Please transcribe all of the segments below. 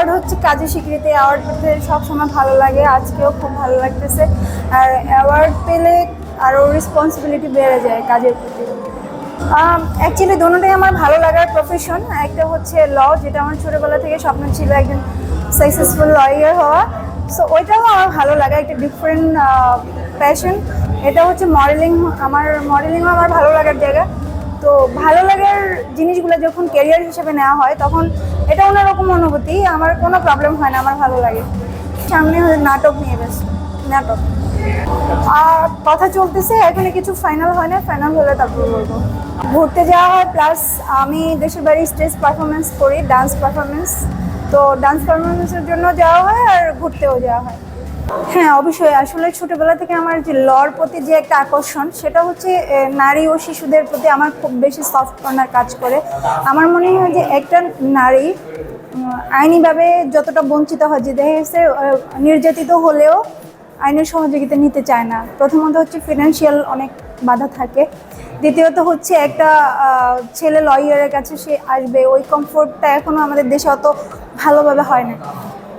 Award হচ্ছে কাজের স্বীকৃতি অ্যাওয়ার্ড পেতে সবসময় ভালো লাগে, আজকেও খুব ভালো লাগতেছে। আর অ্যাওয়ার্ড পেলে আরও রেসপন্সিবিলিটি বেড়ে যায় কাজের প্রতি। অ্যাকচুয়ালি দুটোটাই আমার ভালো লাগার প্রফেশন একটা হচ্ছে ল যেটা আমার ছোটোবেলা থেকে স্বপ্ন ছিল একজন সাকসেসফুল লয়ার হওয়া। সো ওইটাও আমার ভালো লাগে, একটা ডিফারেন্ট প্যাশন এটা হচ্ছে মডেলিং আমার মডেলিংও আমার ভালো লাগার জায়গা। তো ভালো লাগার জিনিসগুলো যখন ক্যারিয়ার হিসেবে নেওয়া হয়, তখন এটা অন্যরকম অনুভূতি, আমার কোনো প্রবলেম হয় না, আমার ভালো লাগে। সামনে নাটক নিয়ে বেশ নাটক। আর কথা চলতেছে, এখানে কিছু ফাইনাল হয় না ফাইনাল হলে তারপর বলব। ঘুরতে যাওয়া হয় প্লাস আমি দেশের বাড়ি স্টেজ পারফরমেন্স করি ডান্স পারফরমেন্স তো ডান্স পারফরমেন্সের জন্য যাওয়া হয় আর ঘুরতেও যাওয়া হয়। হ্যাঁ অবশ্যই। আসলে ছোটবেলা থেকে আমার যে লর প্রতি যে একটা আকর্ষণ, সেটা হচ্ছে নারী ও শিশুদের প্রতি আমার খুব বেশি সফট কর্নার কাজ করে। আমার মনে হয় যে একটা নারী আইনিভাবে যতটা বঞ্চিত হয়, যে দেখা গেছে নির্যাতিত হলেও আইনের সহযোগিতা নিতে চায় না। প্রথমত হচ্ছে ফিনান্সিয়াল অনেক বাধা থাকে। দ্বিতীয়ত হচ্ছে একটা ছেলে লয়ারের কাছে সে আসবে। ওই কমফোর্টটা এখনও আমাদের দেশে অত ভালোভাবে হয় না।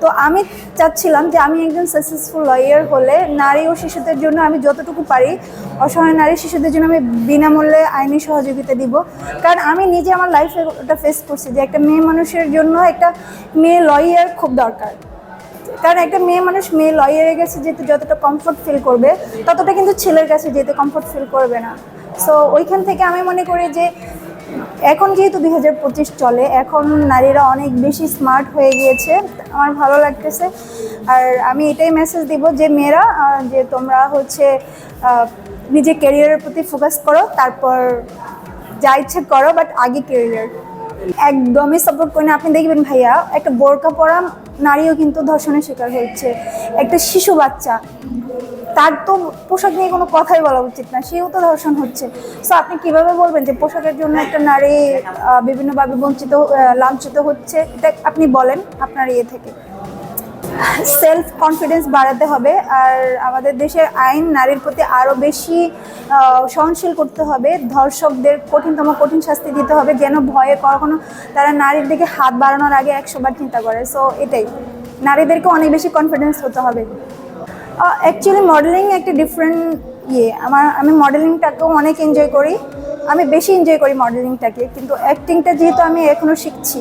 তো আমি চাচ্ছিলাম যে আমি একজন সাকসেসফুল লয়ার হলে নারী ও শিশুদের জন্য আমি যতটুকু পারি, অসহায় নারী শিশুদের জন্য আমি বিনামূল্যে আইনি সহযোগিতা দিব। কারণ আমি নিজে আমার লাইফে ওটা ফেস করছি যে একটা মেয়ে মানুষের জন্য একটা মেয়ে লয়ার খুব দরকার। কারণ একটা মেয়ে মানুষ মেয়ে লয়ারের কাছে যেতে যতটা কমফোর্ট ফিল করবে, ততটা কিন্তু ছেলের কাছে যেতে কমফোর্ট ফিল করবে না। সো ওইখান থেকে আমি মনে করি যে এখন যেহেতু দুই হাজার পঁচিশ চলে, এখন নারীরা অনেক বেশি স্মার্ট হয়ে গিয়েছে। আমার ভালো লাগতেছে। আর আমি এটাই মেসেজ দিব যে, মেয়েরা যে তোমরা হচ্ছে নিজের ক্যারিয়ারের প্রতি ফোকাস করো, তারপর যা ইচ্ছে করো বাট আগে ক্যারিয়ার একদমই সাপোর্ট করি না। আপনি দেখবেন ভাইয়া, একটা বোরকা পরা নারীও কিন্তু ধর্ষণের শিকার হচ্ছে। একটা শিশু বাচ্চা। তার তো পোশাক নিয়ে কোনো কথাই বলা উচিত না, সেও তো ধর্ষণ হচ্ছে। সো আপনি কীভাবে বলবেন যে পোশাকের জন্য একটা নারী বিভিন্নভাবে বঞ্চিত লাঞ্ছিত হচ্ছে? এটা আপনি বলেন আপনার ইয়ে থেকে। সেলফ কনফিডেন্স বাড়াতে হবে আর আমাদের দেশের আইন নারীর প্রতি আরও বেশি সহনশীল করতে হবে। ধর্ষকদের কঠিনতম কঠিন শাস্তি দিতে হবে, যেন ভয়ে কখনো তারা নারীর দিকে হাত বাড়ানোর আগে একশো বার চিন্তা করে। সো এটাই। নারীদেরকে অনেক বেশি কনফিডেন্স হতে হবে। অ্যাকচুয়ালি মডেলিং একটা ডিফারেন্ট ইয়ে। আমার, আমি মডেলিংটাকেও অনেক এনজয় করি। আমি বেশি এনজয় করি মডেলিংটাকে কিন্তু অ্যাক্টিংটা যেহেতু আমি এখনও শিখছি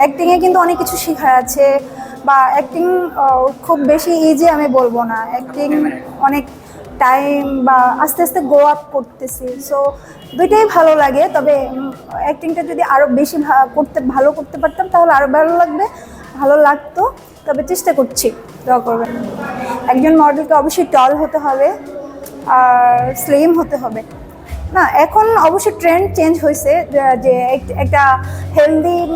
অ্যাক্টিংয়ে কিন্তু অনেক কিছু শেখার আছে, বা অ্যাক্টিং খুব বেশি ইজি আমি বলব না। অ্যাক্টিং অনেক টাইম বা আস্তে আস্তে গ্রো আপ করতেছি। সো দুইটাই ভালো লাগে, তবে অ্যাক্টিংটা যদি আরও বেশি করতে, ভালো করতে পারতাম, তাহলে আরও ভালো লাগবে, ভালো লাগতো। তবে চেষ্টা করছি, দোয়া করবেন। একজন মডেলকে অবশ্যই টল হতে হবে আর স্লিম হতে হবে। না, এখন অবশ্যই ট্রেন্ড চেঞ্জ হয়েছে যে- যে এক- একটা হেলদি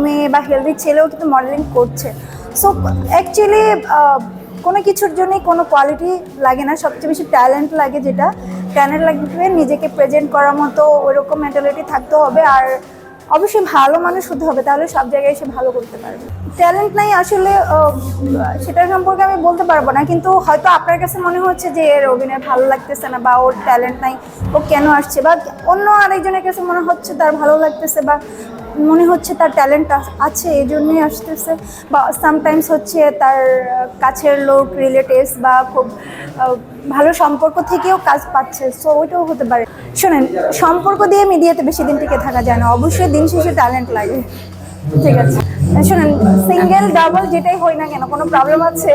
মেয়ে বা হেলদি ছেলেও কিন্তু মডেলিং করছে। সো অ্যাকচুয়ালি কোনো কিছুর জন্যই কোনো কোয়ালিটি লাগে না, সবচেয়ে বেশি ট্যালেন্ট লাগে যেটা। ট্যালেন্ট লাগবে নিজেকে প্রেজেন্ট করার মতো ওইরকম মেন্টালিটি থাকতে হবে আর অবশ্যই ভালো মানুষ হতে হবে, তাহলে সব জায়গায় এসে ভালো করতে পারবে। ট্যালেন্ট নাই আসলে সেটার সেটা সম্পর্কে আমি বলতে পারব না, কিন্তু হয়তো আপনার কাছে মনে হচ্ছে যে, এর অভিনয় ভালো লাগতেছে না বা ওর ট্যালেন্ট নাই, ও কেন আসছে? বা অন্য আরেকজনের কাছে মনে হচ্ছে তার ভালো লাগতেছে বা মনে হচ্ছে তার ট্যালেন্ট আছে এই জন্যই আসতেছে বা সামটাইমস হচ্ছে তার কাছের লোক রিলেটিভস বা খুব ভালো সম্পর্ক থেকেও কাজ পাচ্ছে। সো ওইটাও হতে পারে। শোনেন, সম্পর্ক দিয়ে মিডিয়াতে বেশি দিন টিকে থাকা যায় না। অবশ্যই দিন শেষে ট্যালেন্ট লাগে। ঠিক আছে। শোনেন সিঙ্গেল ডাবল যেটাই হই না কেন, কোনো প্রবলেম আছে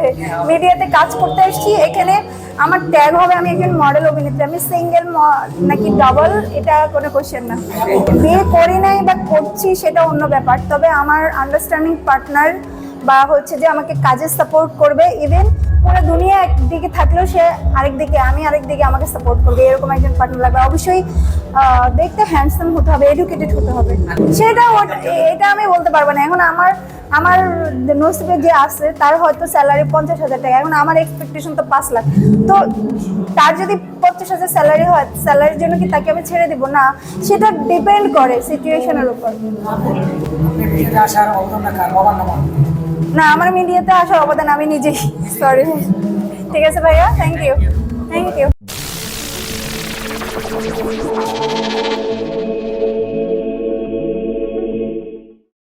মিডিয়াতে কাজ করতে আসছি এখানে আমার ট্যাগ হবে, আমি একজন মডেল অভিনেত্রী। আমি সিঙ্গেল নাকি ডাবল এটা কোনো কোশ্চেন না। বিয়ে করি নাই বা করছি, সেটা অন্য ব্যাপার। তবে আমার আন্ডারস্ট্যান্ডিং পার্টনার বা হচ্ছে যে আমাকে কাজে সাপোর্ট করবে ইভেন পুরো দুনিয়া একদিকে থাকলেও সে আরেক দিকে, আমি আরেক দিকে আমাকে সাপোর্ট করবে, এরকম একজন পার্টনার লাগবে। অবশ্যই দেখতে হ্যান্ডসাম হতে হবে এডুকেটেড হতে হবে। সেটা এটা আমি বলতে পারব না। এখন আমার আমার নসিবে যে আছে, তার হয়তো স্যালারি পঞ্চাশ হাজার টাকা। এখন আমার এক্সপেকটেশন তো পাঁচ লাখ। তো তার যদি পঞ্চাশ হাজার স্যালারি হয় স্যালারির জন্য কি তাকে আমি ছেড়ে দিব? না। সেটা ডিপেন্ড করে সিচুয়েশনের উপর। না, আমার মিডিয়াতে আসার অবদান আমি নিজেই। সরি ঠিক আছে ভাইয়া থ্যাংক ইউ থ্যাংক ইউ